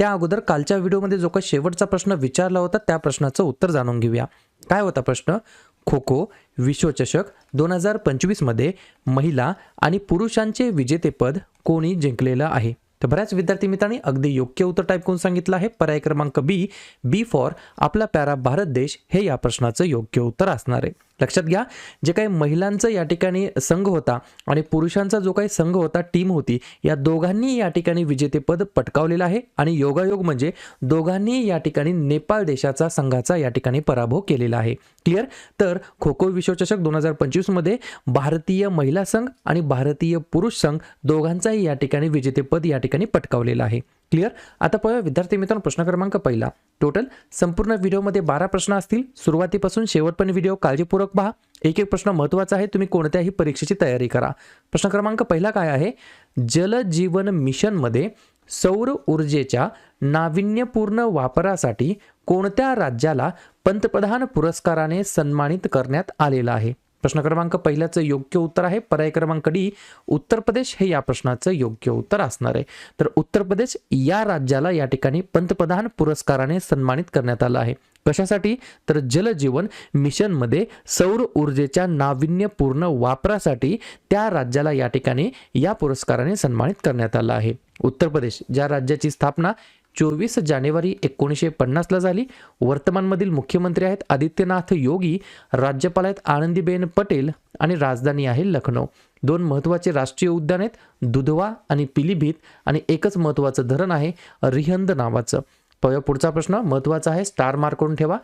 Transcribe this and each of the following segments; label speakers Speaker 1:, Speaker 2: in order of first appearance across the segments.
Speaker 1: त्या अगोदर कालच्या व्हिडिओमध्ये जो काही शेवटचा प्रश्न विचारला होता त्या प्रश्नाचं उत्तर जाणून घेऊया. काय होता प्रश्न? खो खो विश्वचषक दोन हजार पंचवीसमध्ये महिला आणि पुरुषांचे विजेतेपद कोणी जिंकलेलं आहे? तर बऱ्याच विद्यार्थी मित्रांनी अगदी योग्य उत्तर टाईप करून सांगितलं आहे. पर्याय क्रमांक बी बी फॉर आपला प्यारा भारत देश हे या प्रश्नाचं योग्य उत्तर असणार आहे. लक्षात घ्या जे काही महिलांचं या ठिकाणी संघ होता आणि पुरुषांचा जो काही संघ होता टीम होती या दोघांनी या ठिकाणी विजेतेपद पटकावलेलं आहे आणि योगायोग म्हणजे दोघांनी या ठिकाणी नेपाळ देशाचा संघाचा या ठिकाणी पराभव केलेला आहे. क्लिअर तर खो खो विश्वचषक दोन हजार पंचवीसमध्ये भारतीय महिला संघ आणि भारतीय पुरुष संघ दोघांचाही या ठिकाणी विजेतेपद या ठिकाणी पटकावलेलं आहे. क्लिअर? आता पाहूया विद्यार्थी मित्रांनो प्रश्न क्रमांक पहिला. टोटल संपूर्ण व्हिडिओमध्ये बारा प्रश्न असतील. सुरुवातीपासून शेवटपर्यंत व्हिडिओ काळजीपूर्वक पहा. एक एक प्रश्न महत्त्वाचा आहे. तुम्ही कोणत्याही परीक्षेची तयारी करा. प्रश्न क्रमांक पहिला काय आहे? जल जीवन मिशनमध्ये सौर ऊर्जेच्या नाविन्यपूर्ण वापरासाठी कोणत्या राज्याला पंतप्रधान पुरस्काराने सन्मानित करण्यात आलेला आहे? प्रश्न क्रमांक पहिल्याचं योग्य उत्तर आहे. पर्याय क्रमांक डी उत्तर प्रदेश हे या प्रश्नाचं योग्य उत्तर असणार आहे. तर उत्तर प्रदेश या राज्याला या ठिकाणी पंतप्रधान पुरस्काराने सन्मानित करण्यात आलं आहे. कशासाठी? तर जलजीवन मिशनमध्ये सौर ऊर्जेच्या नाविन्यपूर्ण वापरासाठी त्या राज्याला या ठिकाणी या पुरस्काराने सन्मानित करण्यात आलं आहे. उत्तर प्रदेश ज्या राज्याची स्थापना चोवीस जानेवारी एकोणीसशे पन्नासला झाली. वर्तमानमधील मुख्यमंत्री आहेत आदित्यनाथ योगी राज्यपाल आहेत आनंदीबेन पटेल आणि राजधानी आहे लखनौ. दोन महत्त्वाचे राष्ट्रीय उद्यान आहेत दुधवा आणि पिलीभीत आणि एकच महत्त्वाचं धरण आहे रिहंद नावाचं. प- पुढचा प्रश्न महत्त्वाचा आहे स्टार मार्क करून ठेवा?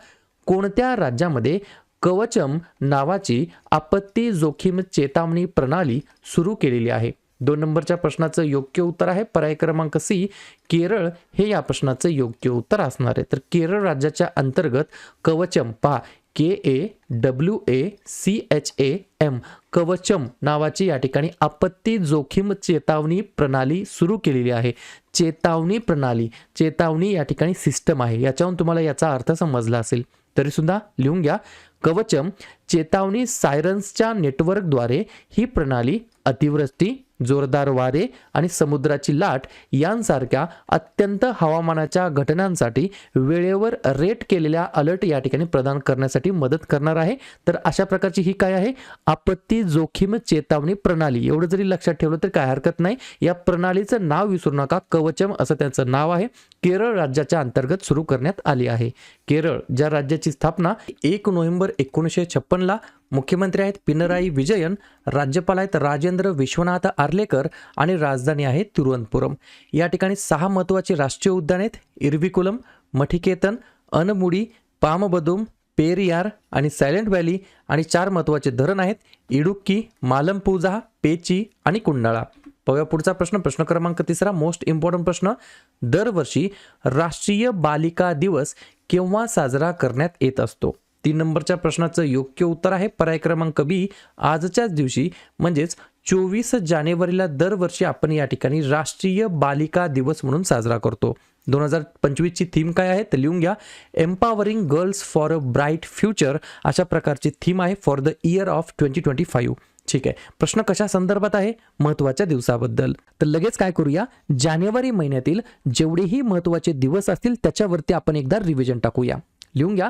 Speaker 1: कोणत्या राज्यामध्ये कवचम नावाची आपत्ती जोखीम चेतावणी प्रणाली सुरू केलेली आहे? दोन नंबरच्या प्रश्नाचं योग्य उत्तर आहे. पर्याय क्रमांक सी केरळ हे या प्रश्नाचं योग्य उत्तर असणार आहे. तर केरळ राज्याच्या अंतर्गत कवचम पहा K A W A C H A M Kavacham नावाची या ठिकाणी आपत्ती जोखीम चेतावणी प्रणाली सुरू केलेली आहे. चेतावणी प्रणाली चेतावणी या ठिकाणी सिस्टम आहे. याच्यावरून तुम्हाला याचा अर्थ समजला असेल. तरीसुद्धा लिहून घ्या. कवचम चेतावणी सायरन्सच्या नेटवर्कद्वारे ही प्रणाली अतिवृष्टी जोरदार वारे आणि समुद्राची लाट यांसारख्या अत्यंत हवामानाच्या घटनांसाठी वेळेवर रेट केलेल्या अलर्ट या ठिकाणी प्रदान करण्यासाठी मदत करणार आहे. तर अशा प्रकारची ही काय आहे? आपत्ती जोखीम चेतावणी प्रणाली. एवढं जरी लक्षात ठेवलं तर काय हरकत नाही. या प्रणालीचं नाव विसरू नका. कवचम असं त्यांचं नाव आहे. केरळ राज्याच्या अंतर्गत सुरू करण्यात आली आहे. केरळ ज्या राज्याची स्थापना एक नोव्हेंबर एकोणीसशे छप्पनला मुख्यमंत्री आहेत पिनराई विजयन राज्यपाल आहेत राजेंद्र विश्वनाथ आर्लेकर आणि राजधानी आहे तिरुवनंतपुरम. या ठिकाणी सहा महत्त्वाचे राष्ट्रीय उद्यान आहेत. इरविकुलम मठिकेतन अनमुडी पामबदुम पेरियार आणि सायलेंट व्हॅली आणि चार महत्त्वाचे धरण आहेत. इडुक्की मालमपूजा पेची आणि कुंडाळा. पव्या पुढचा प्रश्न. प्रश्न क्रमांक तिसरा मोस्ट इम्पॉर्टंट प्रश्न. दरवर्षी राष्ट्रीय बालिका दिवस केव्हा साजरा करण्यात येत असतो? तीन नंबरच्या प्रश्नाचं योग्य उत्तर आहे. पर्याय क्रमांक बी आजच्याच दिवशी म्हणजेच चोवीस जानेवारीला दरवर्षी आपण या ठिकाणी राष्ट्रीय बालिका दिवस म्हणून साजरा करतो. दोन हजार पंचवीसची थीम काय आहे? तर लिहून घ्या. Empowering girls for a bright future अशा प्रकारची थीम आहे for the year of twenty twenty five ठीक आहे. प्रश्न कशा संदर्भात आहे? महत्त्वाच्या दिवसाबद्दल. तर लगेच काय करूया? जानेवारी महिन्यातील जेवढेही महत्त्वाचे दिवस असतील त्याच्यावरती आपण एकदा रिव्हिजन टाकूया. लिहून घ्या.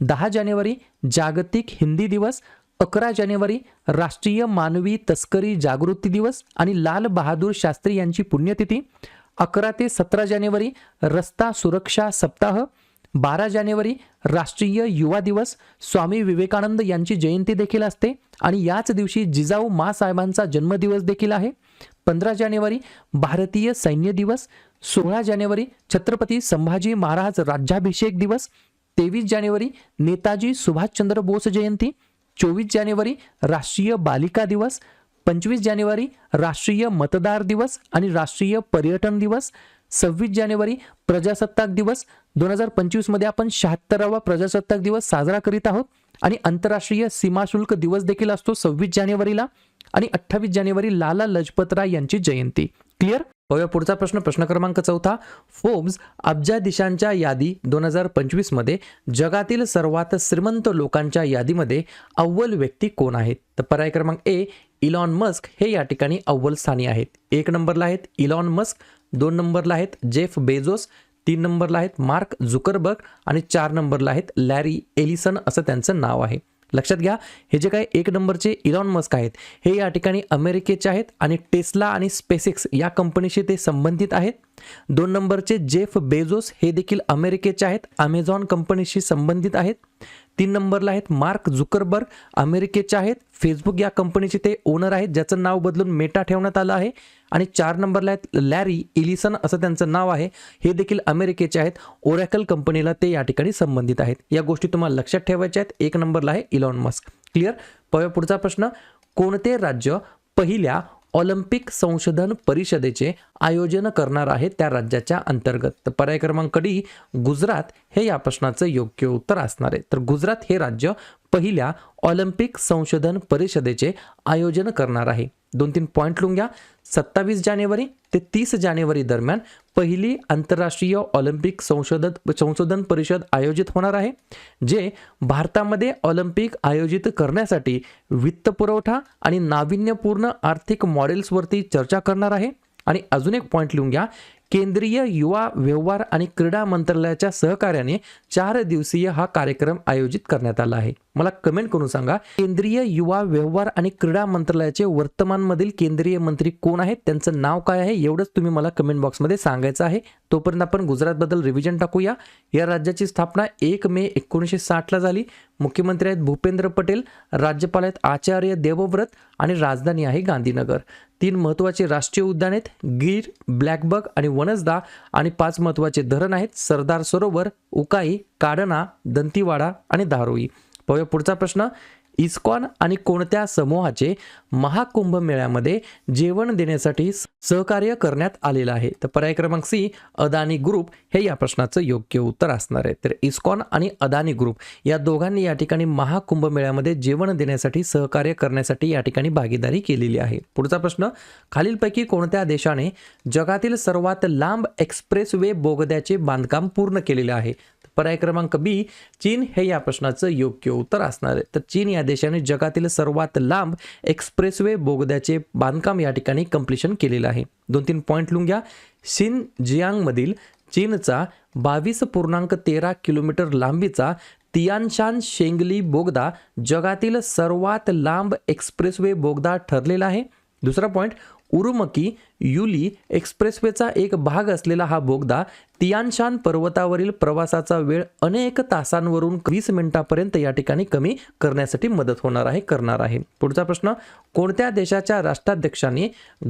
Speaker 1: दहा जानेवारी जागतिक हिंदी दिवस अकरा जानेवारी राष्ट्रीय मानवी तस्करी जागृती दिवस आणि लाल बहादूर शास्त्री यांची पुण्यतिथी अकरा ते सतरा जानेवारी रस्ता सुरक्षा सप्ताह बारा जानेवारी राष्ट्रीय युवा दिवस स्वामी विवेकानंद यांची जयंती देखील असते आणि याच दिवशी जिजाऊ मासाहेबांचा जन्मदिवस देखील आहे. पंधरा जानेवारी भारतीय सैन्य दिवस सोळा जानेवारी छत्रपती संभाजी महाराज राज्याभिषेक दिवस तेवीस जानेवारी नेताजी सुभाषचंद्र बोस जयंती चोवीस जानेवारी राष्ट्रीय बालिका दिवस पंचवीस जानेवारी राष्ट्रीय मतदार दिवस आणि राष्ट्रीय पर्यटन दिवस सव्वीस जानेवारी प्रजासत्ताक दिवस दोन हजार पंचवीसमध्ये आपण शहात्तरावा प्रजासत्ताक दिवस साजरा करीत आहोत आणि आंतरराष्ट्रीय सीमाशुल्क दिवस देखील असतो सव्वीस जानेवारीला आणि अठ्ठावीस जानेवारी लाला लजपतराय यांची जयंती. क्लिअर पाहूया पुढचा प्रश्न. प्रश्न क्रमांक चौथा. फोर्ब्स अब्जा देशांच्या यादी दोन हजार पंचवीसमध्ये जगातील सर्वात श्रीमंत लोकांच्या यादीमध्ये अव्वल व्यक्ती कोण आहेत? तर पर्याय क्रमांक ए इलॉन मस्क हे या ठिकाणी अव्वल स्थानी आहेत. एक नंबरला आहेत इलॉन मस्क दोन नंबरला आहेत जेफ बेझोस तीन नंबरला आहेत मार्क झुकरबर्ग आणि चार नंबरला आहेत लॅरी एलिसन असं त्यांचं नाव आहे. लक्षात घ्या हे जे काही एक नंबरचे इलॉन मस्क आहेत हे या ठिकाणी अमेरिकेचे आहेत आणि टेस्ला आणि स्पेसिक्स या कंपनीशी ते संबंधित आहेत. दोन नंबरचे जेफ बेझोस हे देखील अमेरिकेचे आहेत अमेझॉन कंपनीशी संबंधित आहेत. तीन नंबरला आहेत मार्क झुकरबर्ग अमेरिकेचे आहेत. फेसबुक या कंपनीचे ते ओनर आहेत ज्याचं नाव बदलून मेटा ठेवण्यात आलं आहे. आणि चार नंबरला आहेत लॅरी इलिसन असं त्यांचं नाव आहे. हे देखील अमेरिकेचे आहेत. ओरॅकल कंपनीला ते या ठिकाणी संबंधित आहेत. या गोष्टी तुम्हाला लक्षात ठेवायच्या आहेत. एक नंबरला आहे इलॉन मस्क. क्लिअर? पव्या पुढचा प्रश्न. कोणते राज्य पहिल्या ऑलिम्पिक संशोधन परिषदेचे आयोजन करणार आहे त्या राज्याच्या अंतर्गत? तर पर्याय क्रमांक डी गुजरात. हे या प्रश्नाचं योग्य उत्तर असणार आहे. तर गुजरात हे राज्य पहिल्या ऑलिम्पिक संशोधन परिषदेचे आयोजन करणार आहे. दोन तीन पॉईंट लिहून घ्या. सत्तावीस जानेवारी ते तीस जानेवारी दरम्यान पहिली आंतरराष्ट्रीय ऑलिम्पिक संशोधन संशोधन परिषद आयोजित होणार आहे जे भारतामध्ये ऑलिम्पिक आयोजित करण्यासाठी वित्तपुरवठा आणि नाविन्यपूर्ण आर्थिक मॉडेल्सवरती चर्चा करणार आहे. आणि अजून एक पॉईंट लिहून घ्या. केंद्रीय युवा व्यवहार आणि क्रीडा मंत्रालयाच्या सहकार्याने चार दिवसीय हा कार्यक्रम आयोजित करण्यात आला आहे. मला कमेंट करून सांगा केंद्रीय युवा व्यवहार आणि क्रीडा मंत्रालयाचे वर्तमानमधील केंद्रीय मंत्री कोण आहेत? त्यांचं नाव काय आहे? एवढंच तुम्ही मला कमेंट बॉक्समध्ये सांगायचं आहे. तोपर्यंत आपण गुजरातबद्दल रिव्हिजन टाकूया. या राज्याची स्थापना एक मे एकोणीसशे साठला झाली. मुख्यमंत्री आहेत भूपेंद्र पटेल राज्यपाल आहेत आचार्य देवव्रत आणि राजधानी आहे गांधीनगर. तीन महत्त्वाचे राष्ट्रीय उद्यान आहेत गीर ब्लॅकबक आणि वनसदा आणि पाच महत्त्वाचे धरण आहेत सरदार सरोवर उकाई काडना दंतीवाडा आणि धारोई पाहूया पुढचा प्रश्न. इस्कॉन आणि कोणत्या समूहाचे महाकुंभ मेळ्यामध्ये जेवण देण्यासाठी सहकार्य करण्यात आलेलं आहे? तर पर्याय क्रमांक सी अदानी ग्रुप हे या प्रश्नाचं योग्य उत्तर असणार आहे. तर इस्कॉन आणि अदानी ग्रुप या दोघांनी या ठिकाणी महाकुंभ मेळ्यामध्ये जेवण देण्यासाठी सहकार्य करण्यासाठी या ठिकाणी भागीदारी केलेली आहे. पुढचा प्रश्न खालीलपैकी कोणत्या देशाने जगातील सर्वात लांब एक्सप्रेसवे बोगद्याचे बांधकाम पूर्ण केलेले आहे? पर्याय क्रमांक बी चीन हे या प्रश्नाचं योग्य उत्तर असणार आहे. तर चीन या देशाने जगातील सर्वात लांब एक्सप्रेसवे बोगद्याचे बांधकाम या ठिकाणी कम्प्लिशन केलेलं आहे. दोन तीन पॉईंट लिहून घ्या शिन जियांगमधील चीनचा बावीस पूर्णांक तेरा किलोमीटर लांबीचा तियानशान शेंगली बोगदा जगातील सर्वात लांब एक्सप्रेसवे बोगदा ठरलेला आहे. दुसरा पॉईंट उरुमकी युली एक्सप्रेसवेचा एक भाग असलेला हा बोगदा तियानशान पर्वतावरील प्रवासाचा वेळ अनेक तासांवरून वीस मिनिटापर्यंत या ठिकाणी कमी करण्यासाठी मदत होणार आहे करणार आहे. पुढचा प्रश्न कोणत्या देशाच्या राष्ट्राध्यक्षांनी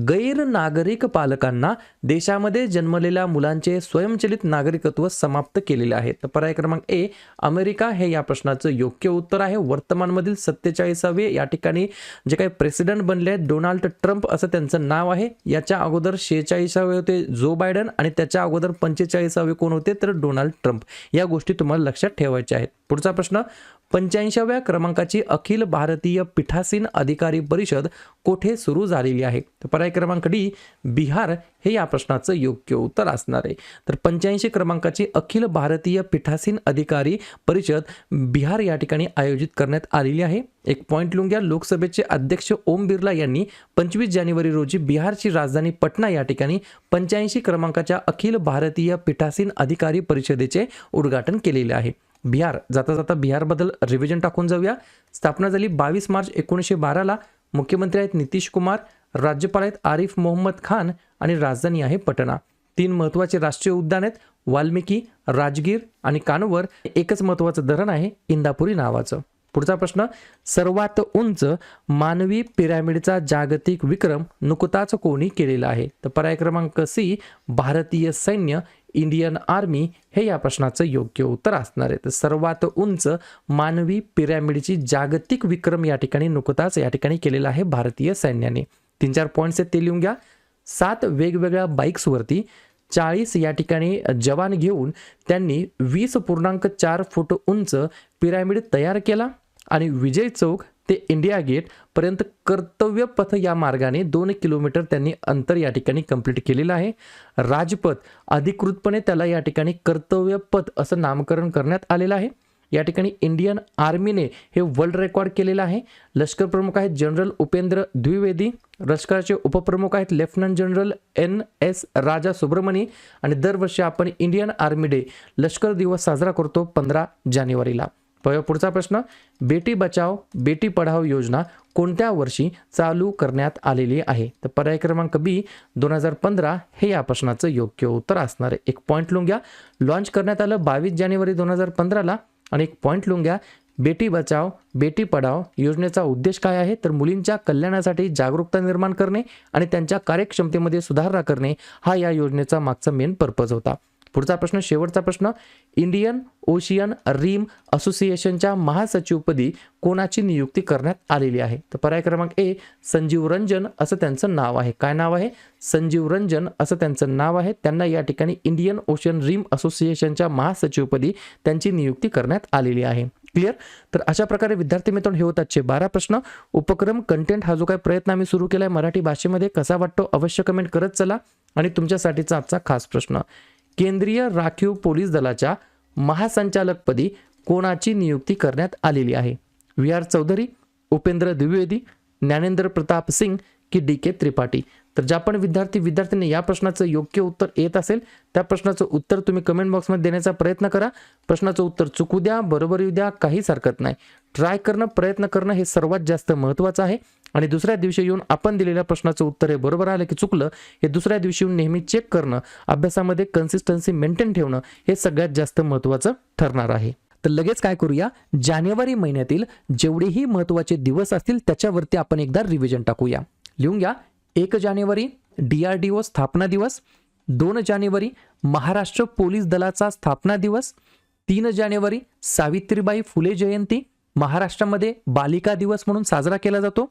Speaker 1: गैर नागरिक पालकांना देशामध्ये जन्मलेल्या मुलांचे स्वयंचलित नागरिकत्व समाप्त केलेले आहे? तर पर्याय क्रमांक ए अमेरिका हे या प्रश्नाचं योग्य उत्तर आहे. वर्तमानमधील सत्तेचाळीसावे या ठिकाणी जे काही प्रेसिडेंट बनले आहेत डोनाल्ड ट्रम्प असं त्यांचं नाव आहे. याच्या अगोदर शेहेचाळीसावे होते जो बायडन आणि त्याच्या अगोदर पंचेचाळीस पंचेचाळीसावे कोण होते? तर डोनाल्ड ट्रम्प. या गोष्टी तुम्हाला लक्षात ठेवायच्या आहेत. पुढचा प्रश्न पंच्याऐंशाव्या क्रमांकाची अखिल भारतीय पीठासीन अधिकारी परिषद कोठे सुरू झालेली आहे? तर पर्याय क्रमांक डी बिहार. हे या प्रश्नाचं योग्य उत्तर असणार आहे. तर पंच्याऐंशी क्रमांकाची अखिल भारतीय पीठासीन अधिकारी परिषद बिहार या ठिकाणी आयोजित करण्यात आलेली आहे. एक पॉईंट लिहून घ्या लोकसभेचे अध्यक्ष ओम बिर्ला यांनी पंचवीस जानेवारी रोजी बिहारची राजधानी पटना या ठिकाणी पंच्याऐंशी क्रमांकाच्या अखिल भारतीय पीठासीन अधिकारी परिषदेचे उद्घाटन केलेले आहे. बिहार. जाता जाता बिहारबद्दल रिव्हिजन टाकून जाऊया. स्थापना झाली बावीस मार्च एकोणीसशे बाराला. मुख्यमंत्री आहेत नितीश कुमार राज्यपाल आहेत आरिफ मोहम्मद खान आणि राजधानी आहे पटना. तीन महत्त्वाचे राष्ट्रीय उद्यान आहेत वाल्मिकी राजगीर आणि कानवर. एकच महत्त्वाचं धरण आहे इंदापुरी नावाचं. पुढचा प्रश्न सर्वात उंच मानवी पिरॅमिडचा जागतिक विक्रम नुकताच कोणी केलेला आहे? तर पर्याय क्रमांक सी भारतीय सैन्य इंडियन आर्मी हे या प्रश्नाचं योग्य उत्तर असणार आहे. तर सर्वात उंच मानवी पिरॅमिडची जागतिक विक्रम या ठिकाणी नुकताच या ठिकाणी केलेला आहे भारतीय सैन्याने. तीन चार पॉईंट्स आहेत ते लिहून घ्या. सात वेगवेगळ्या बाईक्सवरती चाळीस या ठिकाणी जवान घेऊन त्यांनी वीस पूर्णांक चार फूट उंच पिरॅमिड तयार केला आणि विजय चौक ते इंडिया गेटपर्यंत कर्तव्य पथ या मार्गाने दोन किलोमीटर त्यांनी अंतर या ठिकाणी कंप्लीट केलेलं आहे. राजपथ अधिकृतपणे त्याला या ठिकाणी कर्तव्य पथ असं नामकरण करण्यात आलेलं आहे. या ठिकाणी इंडियन आर्मीने हे वर्ल्ड रेकॉर्ड केलेलं आहे. लष्कर प्रमुख आहेत जनरल उपेंद्र द्विवेदी लष्कराचे उपप्रमुख आहेत lieutenant general N S Raja Subramani आणि दरवर्षी आपण इंडियन आर्मी डे लष्कर दिवस साजरा करतो पंधरा जानेवारीला. पुढचा प्रश्न बेटी बचाव बेटी पढाओ योजना कोणत्या वर्षी चालू करण्यात आलेली आहे? तर पर्याय क्रमांक बी दोन हजार पंधरा हे या प्रश्नाचं योग्य उत्तर असणार आहे. एक पॉईंट लिहून घ्या लॉन्च करण्यात आलं बावीस जानेवारी दोन हजार पंधराला आणि एक पॉईंट लिहून घ्या बेटी बचाव बेटी पढाओ योजनेचा उद्देश काय आहे? तर मुलींच्या कल्याणासाठी जागरूकता निर्माण करणे आणि त्यांच्या कार्यक्षमतेमध्ये सुधारणा करणे हा या योजनेचा मागचा मेन पर्पज होता. पुढचा प्रश्न शेवटचा प्रश्न. इंडियन ओशियन रीम असोसिएशनच्या महासचिवपदी कोणाची नियुक्ती करण्यात आलेली आहे? तर पर्याय क्रमांक ए संजीव रंजन असं त्यांचं नाव आहे. काय नाव आहे? संजीव रंजन असं त्यांचं नाव आहे. त्यांना या ठिकाणी इंडियन ओशियन रीम असोसिएशनच्या महासचिवपदी त्यांची नियुक्ती करण्यात आलेली आहे. क्लिअर? तर अशा प्रकारे विद्यार्थी मित्रांनो हे होतातचे बारा प्रश्न. उपक्रम कंटेंट हा जो काही प्रयत्न आम्ही सुरू केला आहे मराठी भाषेमध्ये कसा वाटतो अवश्य कमेंट करत चला. आणि तुमच्यासाठीचा आजचा खास प्रश्न. केंद्रीय राखीव पोलीस दलाच्या महासंचालकपदी कोणाची नियुक्ती करण्यात आलेली आहे? व्ही. आर. चौधरी उपेंद्र द्विवेदी ज्ञानेंद्र प्रताप सिंग की डी. के. त्रिपाठी? तर ज्या पण विद्यार्थी विद्यार्थ्यांनी या प्रश्नाचं योग्य उत्तर येत असेल त्या प्रश्नाचं उत्तर तुम्ही कमेंट बॉक्समध्ये देण्याचा प्रयत्न करा. प्रश्नाचं उत्तर चुकू द्या बरोबर येऊ द्या काहीच हरकत नाही. ट्राय करणं प्रयत्न करणं हे सर्वात जास्त महत्त्वाचं आहे. आणि दुसऱ्या दिवशी येऊन आपण दिलेल्या प्रश्नाचं उत्तर हे बरोबर आलं की चुकलं हे दुसऱ्या दिवशी येऊन नेहमी चेक करणं अभ्यासामध्ये कन्सिस्टन्सी मेंटेन ठेवणं हे सगळ्यात जास्त महत्त्वाचं ठरणार आहे. तर लगेच काय करूया? जानेवारी महिन्यातील जेवढेही महत्त्वाचे दिवस असतील त्याच्यावरती आपण एकदा रिव्हिजन टाकूया. लिहून घ्या. एक जानेवारी डी आर डी ओ स्थापना दिवस. दोन जानेवारी महाराष्ट्र पोलीस दलाचा स्थापना दिवस. तीन जानेवारी सावित्रीबाई फुले जयंती. महाराष्ट्रामध्ये बालिका दिवस म्हणून साजरा केला जातो.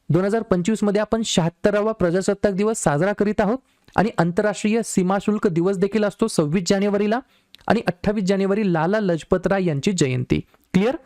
Speaker 1: दोन हजार पंचवीसमध्ये आपण शहात्तरावा प्रजासत्ताक दिवस साजरा करीत आहोत आणि आंतरराष्ट्रीय सीमाशुल्क दिवस देखील असतो सव्वीस जानेवारीला आणि अठ्ठावीस जानेवारी लाला लजपत राय यांची जयंती. क्लिअर